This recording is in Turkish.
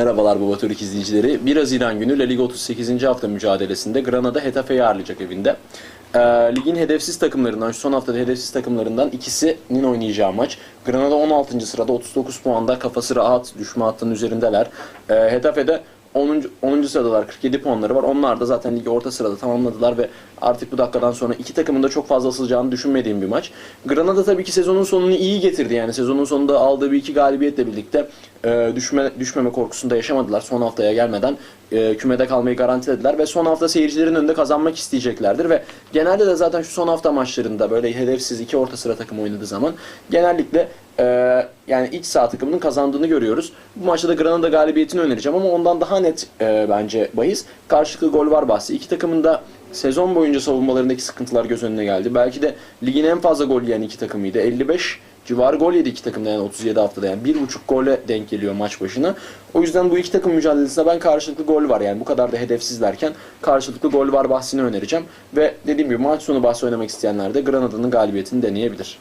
Merhabalar Baba Türk izleyicileri. 1 Haziran günü La Liga 38. hafta mücadelesinde Granada Hetafe'yi ağırlayacak evinde. Ee, ligin hedefsiz takımlarından, şu son haftada hedefsiz takımlarından ikisinin oynayacağı maç. Granada 16. sırada 39 puanda kafası rahat düşme hattının üzerindeler. Ee, Hetafe'de 10. 10. sıradalar 47 puanları var. Onlar da zaten ligi orta sırada tamamladılar ve artık bu dakikadan sonra iki takımın da çok fazla asılacağını düşünmediğim bir maç. Granada tabii ki sezonun sonunu iyi getirdi. Yani sezonun sonunda aldığı bir iki galibiyetle birlikte e, düşme düşmeme korkusunda yaşamadılar. Son haftaya gelmeden e, kümede kalmayı garantilediler ve son hafta seyircilerin önünde kazanmak isteyeceklerdir ve genelde de zaten şu son hafta maçlarında böyle hedefsiz iki orta sıra takım oynadığı zaman genellikle e, yani iç saha takımının kazandığını görüyoruz. Bu maçta da Granada galibiyetini önereceğim ama ondan daha net e, bence bahis. Karşılıklı gol var bahsi. İki takımın da sezon boyunca savunmalarındaki sıkıntılar göz önüne geldi. Belki de ligin en fazla gol yiyen iki takımıydı. 55 civarı gol yedi iki takımda yani 37 haftada yani bir buçuk gole denk geliyor maç başına. O yüzden bu iki takım mücadelesinde ben karşılıklı gol var yani bu kadar da hedefsizlerken karşılıklı gol var bahsini önereceğim. Ve dediğim gibi maç sonu bahsi oynamak isteyenler de Granada'nın galibiyetini deneyebilir.